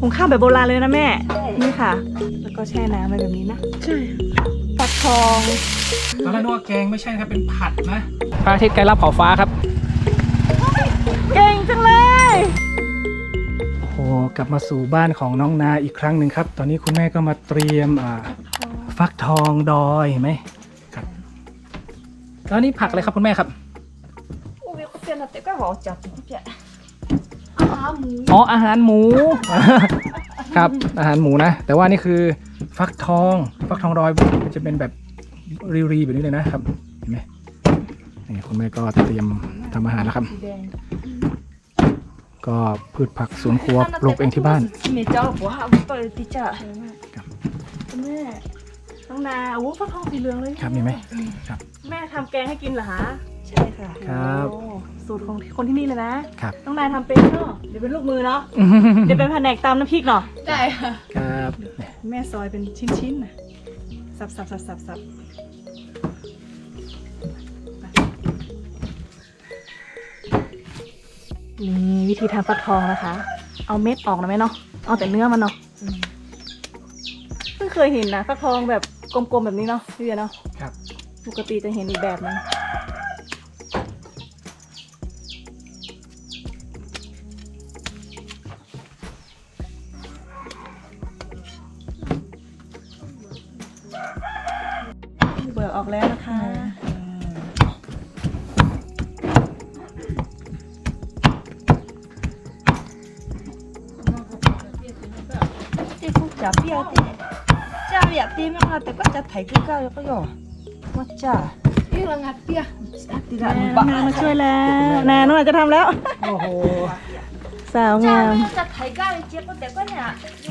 หุงข้าวแบบโบราณเลยนะแม่ นี่ค่ะ แล้วก็แช่น้ำไว้แบบนี้นะ ใช่ฟักทองตอนแรกนึกว่าแกงไม่ใช่นะครับ เป็นผัดนะพระอาทิตย์ใกล้รับขอบฟ้าครับ เก่งจังเลย โอ้โห กลับมาสู่บ้านของน้องนาอีกครั้งหนึ่งครับ ตอนนี้คุณแม่ก็มาเตรียมอ่าฟักทองดอยเห็นไหมครับแล้วนี่ผักอะไรครับคุณแม่ครับอ๋ออาหารหมู ครับอาหารหมูนะ แต่ว่านี่คือฟักทอง ฟักทองดอยมันจะเป็นแบบรีๆแบบนี้เลยนะครับ เห็นไหมนี่คุณแม่ก็เตรียมทำอาหารแล้วครับ ก็พืชผักสวนครัวปลูกเองที่บ้านเมเจ้าหัวหัวเปิดติจ่าครับคุณแม่น้องนาโอ้ฟักทองสีเหลืองเลยครับมีไหมครับ แม่ทำแกงให้กินเหรอคะ ใช่ค่ะครับสูตรของคนที่นี่เลยนะครับน้องนายทำเป็นเนาะเดี๋ยวเป็นลูกมือเนาะเดี๋ยวเป็นแผนกตำน้ำพริกเนาะได้ค่ะครับเนี่ยแม่ซอยเป็นชิ้นๆนะสับสับสับสับสับนี่วิธีทำฟักทองนะคะ เอาเม็ดออกนะแม่เนาะเอาแต่เนื้อมันเนาะเพิ่งเคยเห็นนะฟักทองแบบกลมๆแบบนี้เนาะพี่เบียร์เนาะครับ ปกติจะเห็นอีกแบบนึง อกแล้วนะคะที่คุกจับเปรี้ยวที่จะอยากที่ไม่เอาแต่ก็จะไถที่ก้าวก็ย่อมว่าจ้าที่ระงัดเปรี้ยวตินมาช่วยแล้วนานนวดจะทำแล้วโอ้โหสาวงามจะไถก้าวเจี๊ยบแต่ก็เนี่ย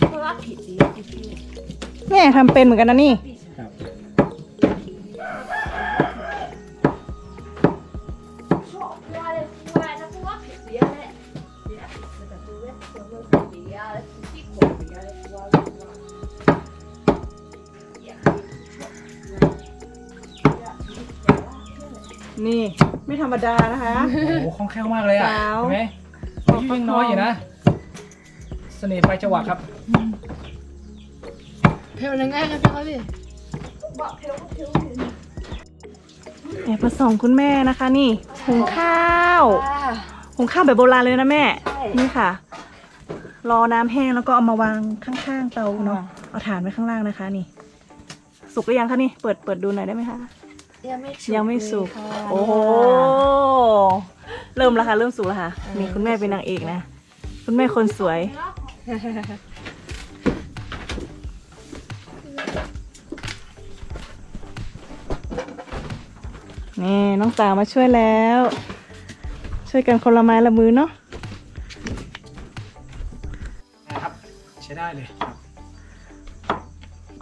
คือว่าผิดดีแม่ทำเป็นเหมือนกันนะนี่ นี่ไม่ธรรมดานะคะ โอ้โหคล่องแคล่วมากเลยอะสาวเห็นไหมอายุยังน้อยอยู่นะ เสน่ห์ไปจังหวะครับ เพลยังไงกันจังเลย แอบผสมคุณแม่นะคะนี่หุงข้าวหุงข้าวแบบโบราณเลยนะแม่ นี่ค่ะ รอน้ำแห้งแล้วก็เอามาวางข้างๆเตาเนาะเอาถ่านไว้ข้างล่างนะคะ นี่ สุกหรือยังคะนี่เปิดเปิดดูหน่อยได้ไหมคะยังไม่ยังไม่สุกโอ้โหเริ่มแล้วค่ะเริ่มสุกแล้วค่ะนี่คุณแม่เป็นนางเอกนะ คุณแม่คนสวย นี่น้องสาวมาช่วยแล้ว ช่วยกันคนละไม้ละมือเนาะ นะครับ ใช้ได้เลยครับ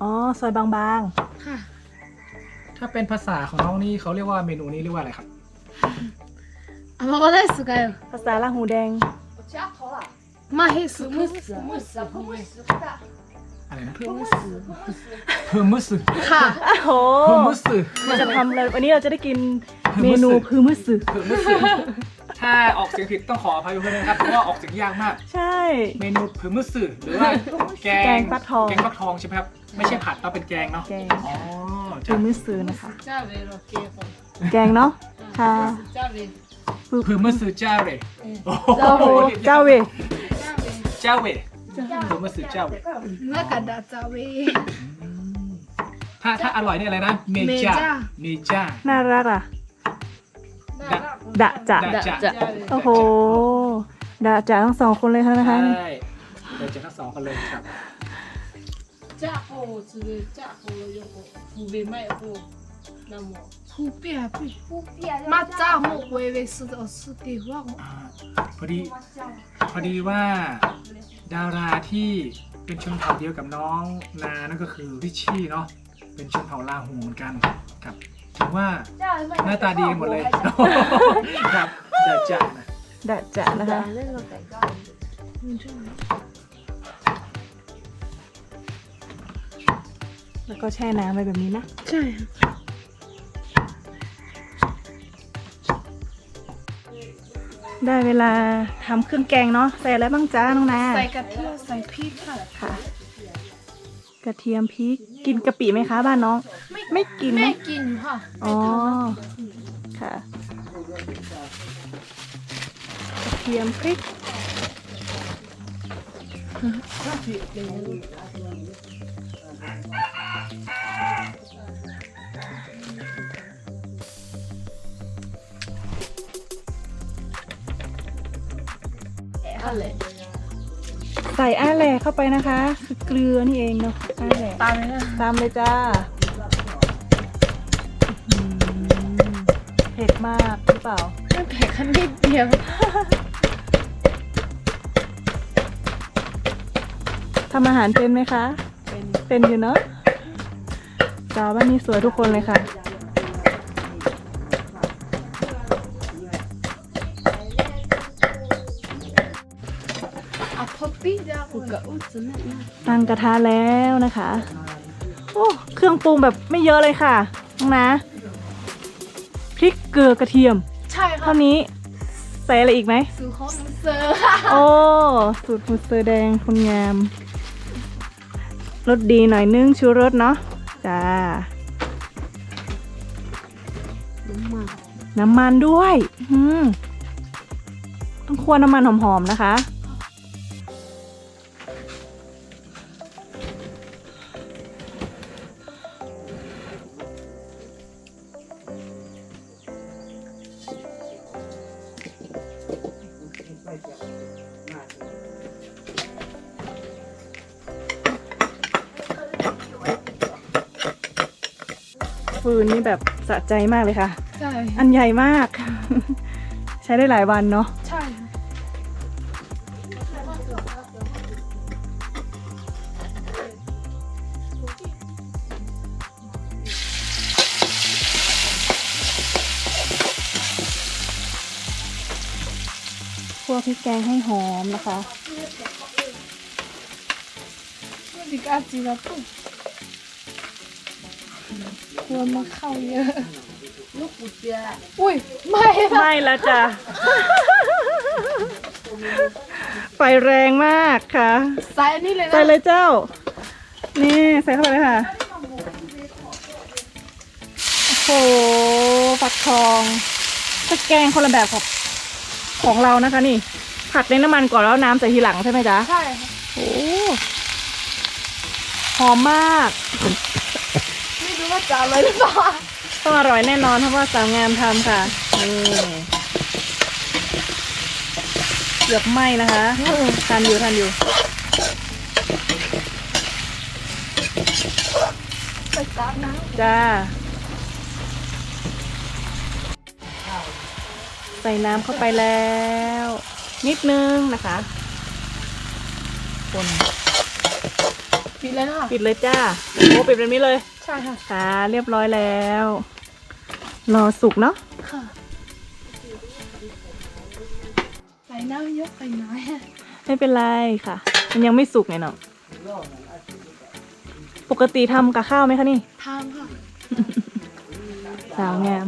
อ๋อ ซอยบาง ค่ะ ถ้าเป็นภาษาของน้องนี่เขาเรียกว่าเมนูนี้เรียกว่าอะไรครับ あまがないっすかよ ๆ ภาษาลาหูแดง まあへすむす อะไรนะเพิ่มมือสือเพื่มมือสือค่ะโอ้โเพื่มมือสือเราจะทำอะไรวันนี้เราจะได้กินเมนูพือมือสือเพื่มมือสือถ้าออกเสียงผิดต้องขออภัยด้วยนะครับเพราะว่าออกเสียงยากมาก ใช่ เมนูเพื่มมือสือหรือว่าแกงงฟักทอง แกงฟักทองใช่ไหมครับไม่ใช่ผัดต้องเป็นแกงเนาะแกงอ๋อพืจ้ะอมือสือนะคะเจ้าเวโรเกฟกแกงเนาะค่ะเจ้าเวเพื่มมือสือจ้าเรเจ้าเว จ้าเว จ้าเว ผมมาสือเจ้าเมื่อกระดาจาวีถ้าถ้าอร่อยเนี่ยอะไรนะเมจ้าเมจ้า น่ารักอะดาจะ ดะจะ โอ้โหดาจ่าทั้งสองคนเลยครับนะคะ เด้ดาจ่าทั้งสองคนเลยครับจ้าโอจือจ้าโอโยโกฟูเวไม่โอ いこうなも不べやべまじゃあもうウェイウェイすおすってわ อ่าพอดี พอดีว่า ดาราที่เป็นชนเผ่าเดียวกับน้องนานั่นก็คือริชชี่เนาะ เป็นชนเผ่าลาหูเหมือนกันครับถือว่าหน้าตาดีกันหมดเลย ครับดะจะนะ ดะจะนะคะ แล้วก็แช่น้ำไว้แบบนี้นะ ใช่ ได้เวลาทำเครื่องแกงเนาะใส่อะไรบ้างจ้าน้องนาใส่กระเทียมใส่พริกค่ะ ค่ะ กระเทียมพริกกินกะปิไหมคะบ้านน้อง ไม่กินแม่นะกินค่ะอ๋อค่ะกระเทียมพริก อะไรใส่อาแหล่เข้าไปนะคะ คือเกลือนี่เองเนาะอาแหล่ตามเลยนะตามเลยจ้าอื้อหือเผ็ดมากหรือเปล่าไม่แพ้คันนิดเดียวทำอาหารเป็นไหมคะ เป็นเป็นอยู่เนาะสาวบ้านนี้สวยทุกคนเลยค่ะ ตั้งกระทะแล้วนะคะ โอ้เครื่องปรุงแบบไม่เยอะเลยค่ะน้องนะพริกเกลือกระเทียม ใช่ค่ะเท่านี้ใส่อะไรอีกไหมสูตรของน้องเซอร์ค่ะโอ้สูตรมูสเตอร์แดงคนงามรสดีหน่อยนึงชูรสเนาะจ้าน้ำมันด้วย อืมต้องคั่วน้ำมันหอมๆนะคะ ฟืนนี่แบบสะใจมากเลยค่ะ ใช่ อันใหญ่มาก ใช้ได้หลายวันเนาะ ใช่ค่ะคั่วพริกแกงให้หอมนะคะ ดิกาจีละปุ๊บ กลัวมาเข้าเยอะ ลูกปุดเปียอุ้ยไม่ค่ะไม่แล้วจ้ะ ไฟแรงมากค่ะ ใส่อันนี้เลยนะใส่เลยเจ้า นี่ใส่เข้าไปเลยค่ะ โอ้โหปักทองตะแกงคนละแบบของของเรานะคะนี่ ผัดในน้ำมันก่อนแล้วน้ำใส่ทีหลังใช่ไหมจ๊ะ ใช่ค่ะโอ้หอมมาก ไม่รู้ว่าจะอร่อยหรือเปล่าต้องอร่อยแน่นอนเพราะว่าสาวงามทำค่ะ นี่เกือบไหม้นะคะทานอยู่ทานอยู่ไปตามน้จ้า ใส่น้ำเข้าไปแล้ว นิดนึงนะคะคนำปิดเลยนะคะปิดเลยจ้า โอ้ปิดแบบนี้เลย ใช่ค่ะค่ะเรียบร้อยแล้ว รอสุกเนาะค่ะใส่น้ำเยอะไปหน่อยไม่เป็นไรค่ะ มันยังไม่สุกไงเนาะปกติทำกับข้าวไหมคะนี่ทำค่ะสาวงาม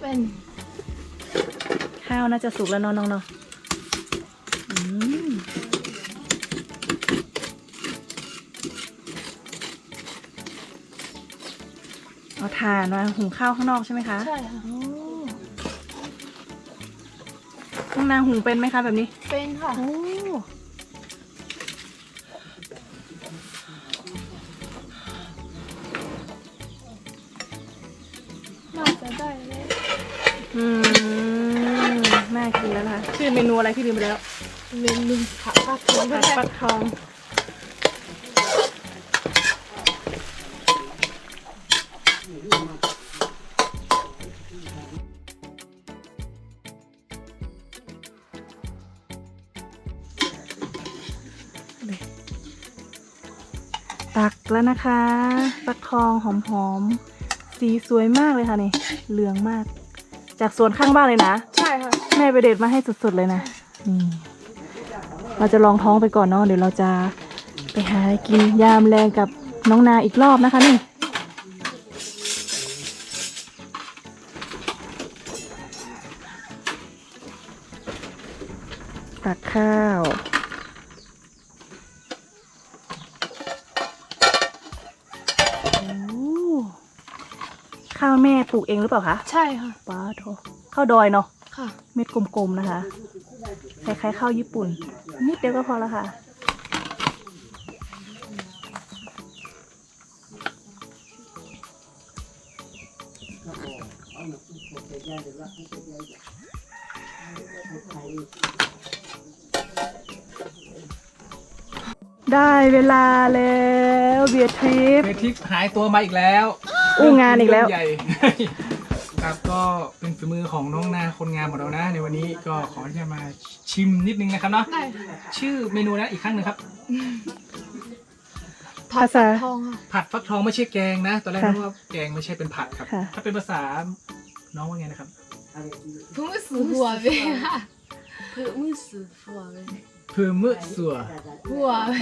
เป็นข้าวน่าจะสุกแล้วเนาะน้องเนาะอืมเอาถ่านมาหุงข้าวข้างนอกใช่ไหมคะ ใช่ค่ะโอ้ข้างนางหุงเป็นไหมคะแบบนี้ เป็นค่ะ จะได้เลยอืมน่ากินแล้วนะคะชื่อเมนูอะไรพี่ลืมไปแล้วเมนูผักผักถั่วผัดฟักทองตักแล้วนะคะฟักทองหอมๆ สีสวยมากเลยค่ะนี่ เหลืองมาก จากสวนข้างบ้านเลยนะ ใช่ค่ะ แม่ไปเด็ดมาให้สุดๆเลยนะ นี่ เราจะลองท้องไปก่อนเนาะ เดี๋ยวเราจะไปหาอะไรกินยามแรงกับน้องนาอีกรอบนะคะนี่ตักข้าว โอ้ข้าวแม่ ปลูกเองหรือเปล่าคะใช่ค่ะป้าโถข้าวดอยเนาะค่ะเม็ดกลมๆนะคะคล้ายๆข้าวญี่ปุ่น นิดเดียวก็พอแล้วค่ะ ได้เวลาแล้วเบียร์ทริปเบทิกหายตัวมาอีกแล้ว อู้งานอีกแล้ว เรื่งใหญ่ ครับก็เป็นฝีมือของน้องนาคนงามของเรานะ ในวันนี้ก็ขอที่จะมาชิมนิดนึงนะครับเนาะได้ค่ะชื่อเมนูนะอีกครั้งหนึ่งครับ ภาษา ทองค่ะผัดฟักทองไม่ใช่แกงนะ ตอนแรกค่ะนึกว่าแกงไม่ใช่เป็นผัดครับ ค่ะ ถ้าเป็นภาษาน้องว่าไงนะครับเพิ่งสือหัวไปค่ะเพิ่งสือหัวไปเพื่อมือสัวหัวไป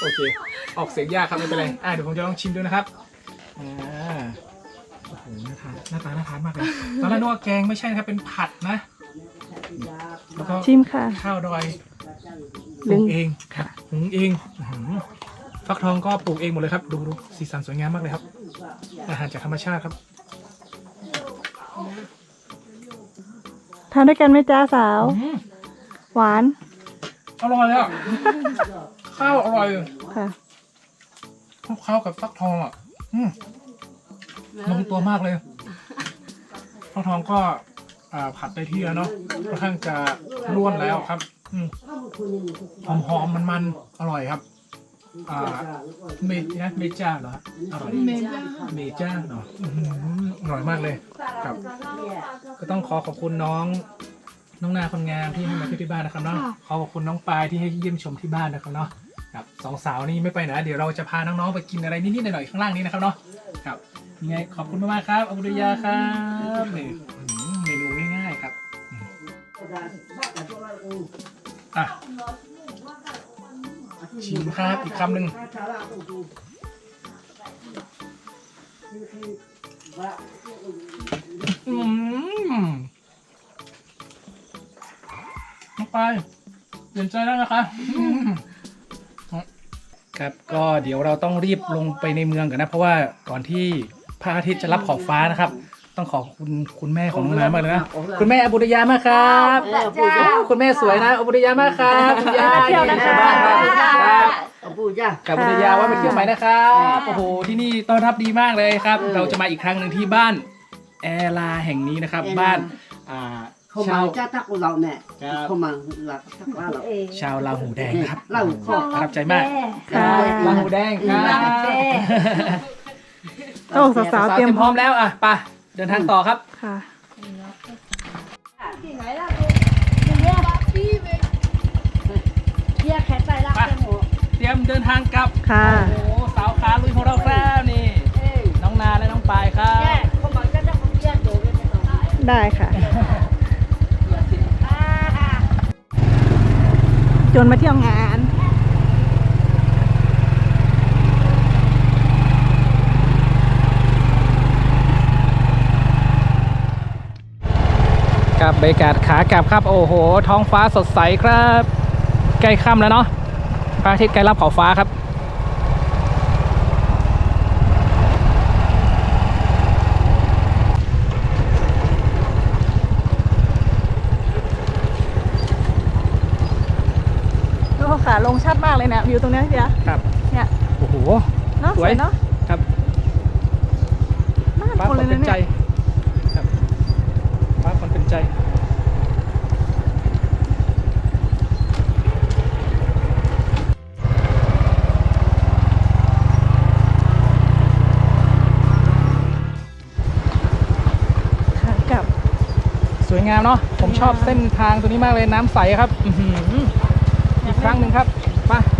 โอเค ออกเสียงยากครับไม่เป็นไรอะเดี๋ยวผมจะลองชิมดูนะครับ อ่าโอ้โหน่าทานหน้าตาน่าทานมากเลยตอนแรกนึกว่าแกงไม่ใช่นะครับเป็นผัดนะ แล้วก็ชิมค่ะ ข้าวดอยปลึลูงกเองครับหุงเองอื้อหือฟักทองก็ปลูกเองหมดเลยครับ ดูดูสีสันสวยงามมากเลยครับ อาหารจากธรรมชาติครับ ทานด้วยกันไหมจ้าสาว อืมหวานอร่อยอะ ข้าวอร่อยค่ะข้าวกับฟักทองอะ อืมลงตัวมากเลยฟักทองก็ อ่าผัดได้ที่แล้วเนาะค่อนข้างจะร่วนแล้วครับ อืมหอมหอมมันมันๆอร่อยครับ อ่า เมนะเมจ้าเหรออร่อยเมจ้าเมจ้าเนาะอื้อหืออร่อยมากเลยครับ ก็ต้องขอขอบคุณน้อง น้องนาคนงามที่ให้มาเที่ยวที่บ้านนะครับเนาะขอขอบคุณน้องปายที่ให้เยี่ยมชมที่บ้านนะครับเนาะ ครับสองสาวนี่ไม่ไปไหนเดี๋ยวเราจะพาน้องๆไปกินอะไรนิดๆหน่อยๆข้างล่างนี้นะครับเนาะครับยังไงขอบคุณมากๆครับอบุรยาครับนี่เมนูง่ายๆครับอะชิมครับอีกคำหนึ่งอืมไปเปลี่ยนใจแล้วนะคะ ครับก็เดี๋ยวเราต้องรีบลงไปในเมืองกันนะ เพราะว่าก่อนที่พระอาทิตย์จะรับขอบฟ้านะครับ ต้องขอบคุณคุณแม่ของน้องน้ำมากเลยนะคุณแม่อบุรยามากครับโอ้คุณแม่สวยนะอบุรยามากครับคุณยายเที่ยวนะคะ ครับ เอาปูจ้า กับบุรยาว่ามาเที่ยวใหม่นะครับโอ้โหที่นี่ต้อนรับดีมากเลยครับ เราจะมาอีกครั้งหนึ่งที่บ้านแอลาแห่งนี้นะครับบ้านอ่า เขาชามาวจ้าตักเราเนี่ยครับเขามาหลักตักว่าเราชาวลาหูแดงครับเล่าข้อประทับใจมากค่ะลาหูแดงครับโอ้สาวๆเตรียมพร้อมแล้วอะไปเดินทางต่อครับค่ะพี่เมเยี่ยแค่ใจรักจังหัวเตรียมเดินทางกลับค่ะโอ้โหสาวขาลุยของเราครับนี่น้องนาและน้องปายครับแย่เขามาจ้าตักเยี่ยโดยไม่ต้องได้ค่ะ จนมาเที่ยวงานกับบรรยากาศขากลับครับ โอ้โห ท้องฟ้าสดใสครับ ใกล้ค่ำแล้วเนาะพระอาทิตย์ใกล้รับขอบฟ้าครับ ดูขาลงชัดมาก เลยเนี่ยวิวตรงเนี้ยเดียครับเนี่ยโอ้โห เนาะสสวยวยเนาะครับ บ้านฟ้าคนฝเลนยเป็นะนใจเนี่ยครับฟ้าฝนเป็นใจ ขากลับ สวยงามเนาะผมชอบเส้นทางตัวนี้มากเลยน้ำใสครับ อื้อหืออีกครั้งหนึ่งครับไปสัมผัสน้ำเย็นๆ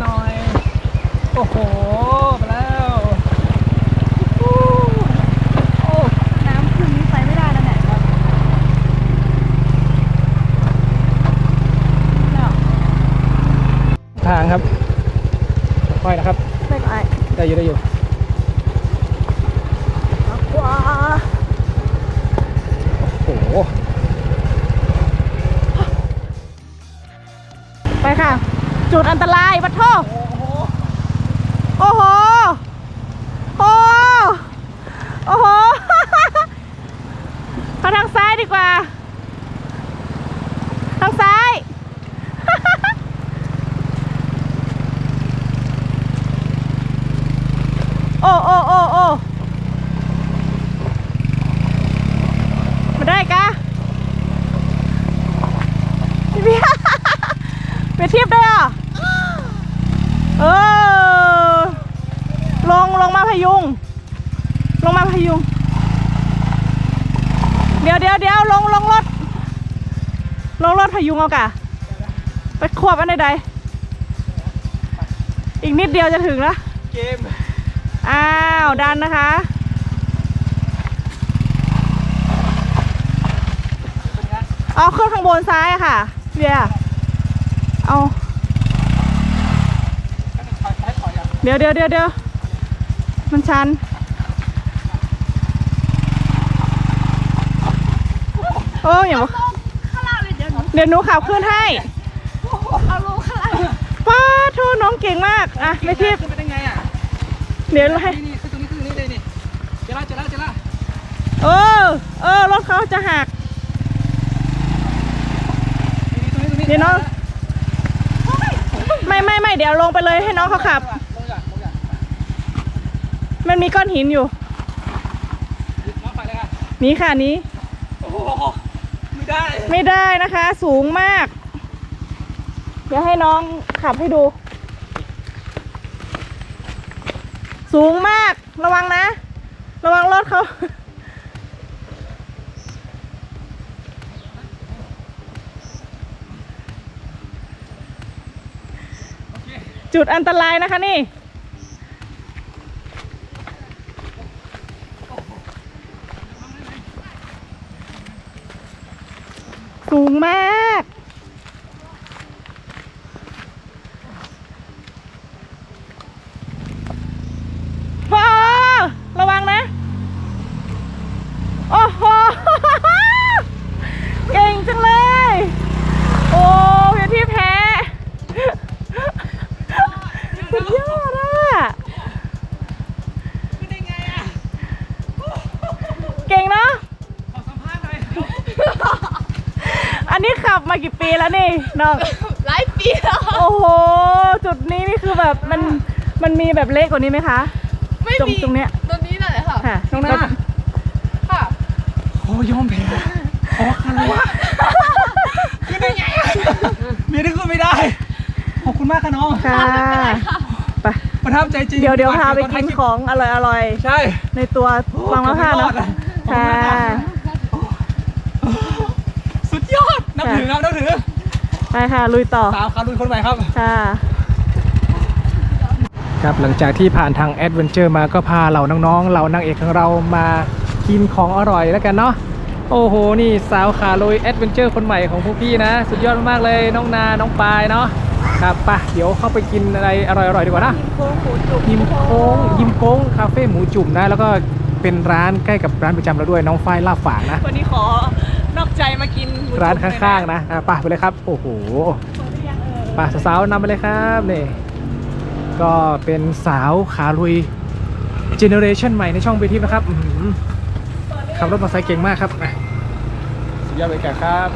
หน่อย โอ้โหไปแล้วโอ้โอ้น้นนี่ได้แวละแล้วทางครับ ค่อยนะครับ ไม่ไปได้อยู่ได้อยู่ขวาโอ้โห ไปค่ะ จุดอันตรายวัดโทโอ้โห โอ้โอ้โห เอาทางซ้ายดีกว่า ทางซ้าย โอ้โอ้โอ้โอ้มาได้กะพี่เบียร์ ไปเทียบได้อะ เออ ลงลงมาพยุง ลงมาพยุง เดี๋ยวเดี๋ยวเดี๋ยวลงลงรถ ลงรถพยุงเอากะไปควบอันใดๆอีกนิดเดียวจะถึงแล้วเกม อ้าว ดันนะคะ เอาขึ้นข้างบนซ้ายอะค่ะเบียร์เอา เดี๋ยวเดี๋ยวเดี๋ยวเดี๋ยวมันชัน โอ้ยอย่ามาข้างล่างเลยเดี๋ยวหนูเดี๋ยวหนูขับขึ้นให้เอาลงข้างล่างป้าโทษน้องเก่งมากอะไม่ทิพย์ขึ้นไปได้ไงอะเดี๋ยวให้นี่นี่ขึ้นตรงนี้ขึ้นตรงนี้เลยนี่เจอละเจอละเจอละเออเออรถเขาจะหักนี่ตรงนี้ตรงนี้เดี๋ยวน้องไม่ไม่ไม่เดี๋ยวลงไปเลยให้น้องเขาขับลงจ้ะลงจ้ะมันมีก้อนหินอยู่น้องไปเลยค่ะนี้ค่ะนี้โอ้โห ไม่ได้ไม่ได้นะคะ สูงมาก เดี๋ยวให้น้องขับให้ดู สูงมากระวังนะ ระวังรถเขาจุดอันตรายนะคะนี่ สูงมาก ว้าระวังนะ โอ้โห เก่งจังเลย โอ้เพียที่แพ้ สุดยอดอะ ขึ้นได้ไงอะ เก่งเนาะ ขอสัมภาษณ์หน่อย อันนี้ขับมากี่ปีแล้ว นี่น้อง หลายปีแล้ว โอ้โห จุดนี้นี่คือแบบมันมันมีแบบเล็กกว่านี้ไหมคะ ไม่ตรงมีตรงเนี้ย ตรงนี้นั่นแหละค่ะ ค่ะน้องนาค่ะโอ้ยอมแพ้ขอคารวะขึ้นได้ไงอะเมียได้ขึ้นไม่ได้ ขอบคุณมากค่ะน้อง ค่ะไปประทับใจจริงเดี๋ยวเดี๋ยวพาไปกินของอร่อยอร่อยใช่ๆในตัววังมะพร้าวเนาะค่ะ สุดยอด นับถือครับนับถือ ไปค่ะลุยต่อสาวขาลุยคนใหม่ครับ ค่ะครับหลังจากที่ผ่านทางแอดเวนเจอร์มาก็พาเหล่าน้องๆเหล่านางเอกของเรามากินของอร่อยแล้วกันเนาะโอ้โห นี่สาวขาลุยแอดเวนเจอร์คนใหม่ของพวกพี่นะ สุดยอดมากๆเลยน้องนา น้องปายเนาะครับไปะเดี๋ยวเข้าไปกินอะไรอร่อยๆดีกว่านะยิมโค้งยิมโค้งคาเฟ่หมูจุ่มนะแล้วก็เป็นร้านใกล้กับร้านประจำเราด้วยน้องฝ้ายลาบฝางนะวันนี้ขอ นอกใจมากินหมูร้านจุ่มข้างเลยๆนะอะไปไปเลยครับ โอ้โหไป่ะสาวๆนำไปเลยครับนี่ก็เป็นสาวขาลุยเจเนอเรชันใหม่ในช่องเบทีนะครับอื้อหือขับรถมอเตอร์ไซค์เก่งมากครับอะสุดยอดเลยแกครับ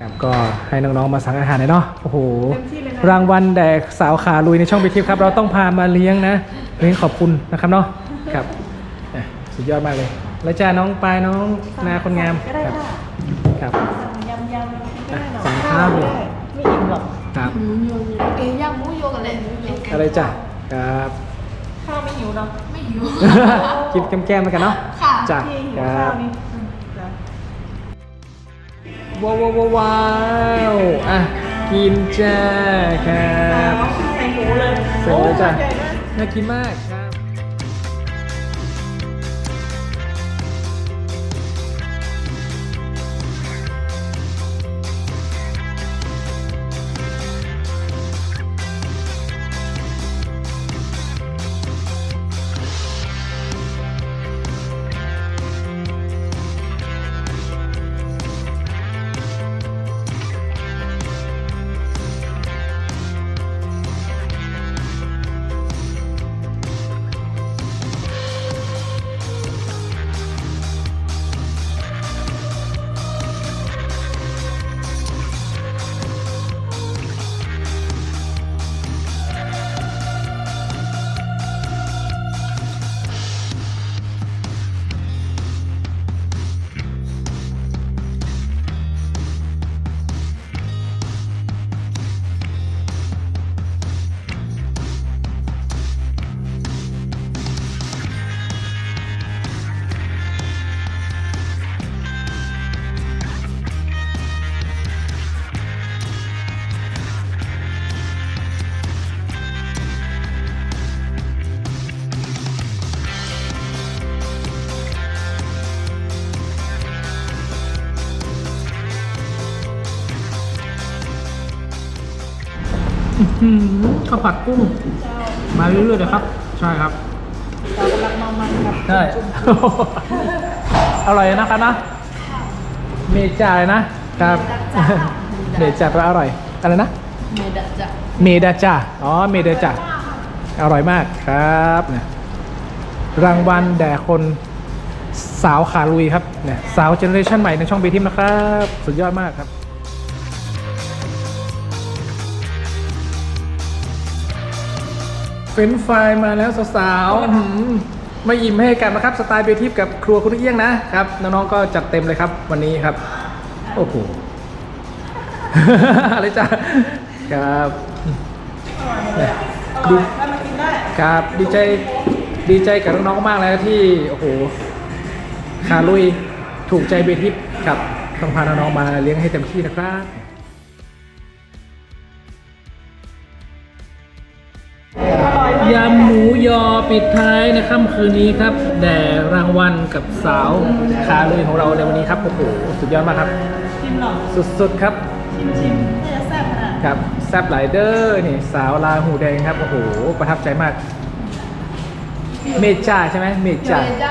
ครับ ก็ให้น้องๆมาสั่งอาหารเลยเนาะโอ้โหรางวัลแดกสาวขาลุยในช่องเบทีครับ เราต้องพามาเลี้ยงนะเลี้ยงขอบคุณนะครับเนาะ ครับอะสุดยอดมากเลยแล้วจ้าน้องปายน้องนาคนงามก็ได้ครับค่ะครับยำยำๆก็ได้เนาะสั่งข้าวเลยไม่อิ่มหรอกครับหมูโยเอ้ยย่างหมูโยกันเลยหมูโยกันอะไรจ้ะครับข้าวไม่หิวเนาะไม่หิวกินแก้มๆมากันเนาะค่ะจ้ะพี่หิวครัข้าวบนี่อืมจ้ะว้าวว้าวว้าวอะกินจ้าครับใส่หมูเลยเสร็จแล้วจ้ะโอ้ใหญ่มากน่ากินมาก ข้าวผัดกุ้ง มาเรื่อยๆเลยครับ ใช่ครับเรากำลังเมงมันรับใช่ อร่อยนะครับนะ เมจ่าเลยนะครับเมจ่าแปลาอร่อย อะไรนะ เมดะจะเมดาจ่าอ๋อ เมดาจ่าอร่อยมากครับนี่รางวัลแด่คนสาวขาลุยครับเนี่ยสาวเจเนอเรชันใหม่ในช่องบีทิมนะครับ สุดยอดมากครับ เฟรนช์ฟรายมาแล้วสาวๆอื้อหือไม่ยิ้มให้กันนะครับ สไตล์เบทิปกับครัวคุณเอี้ยงนะครับน้องๆก็จัดเต็มเลยครับ วันนี้ครับ โอ้โห อะไรจ้าครับเนี่ยดีถ้ามากินได้ครับดีใจดีใจกับน้องๆมากเลยที่โอ้โหขาลุยถูกใจเบทิปครับต้องพาน้องๆมาเลี้ยงให้เต็มที่นะครับ ยำหมูยอปิดท้ายในค่ำคืนนี้ครับแด่รางวัลกับสาวขาลุยของเราในวันนี้ครับโอ้โหสุดยอดมากครับ ชิมหน่อยสุดๆครับชิมๆน่าจะแซ่บขนาดครับแซบหลายเดอร์นี่สาวลาหูแดงครับโอ้โหประทับใจมาก เมจ่าใช่ไหมเมจ่า没家。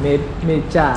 เมเมจ่า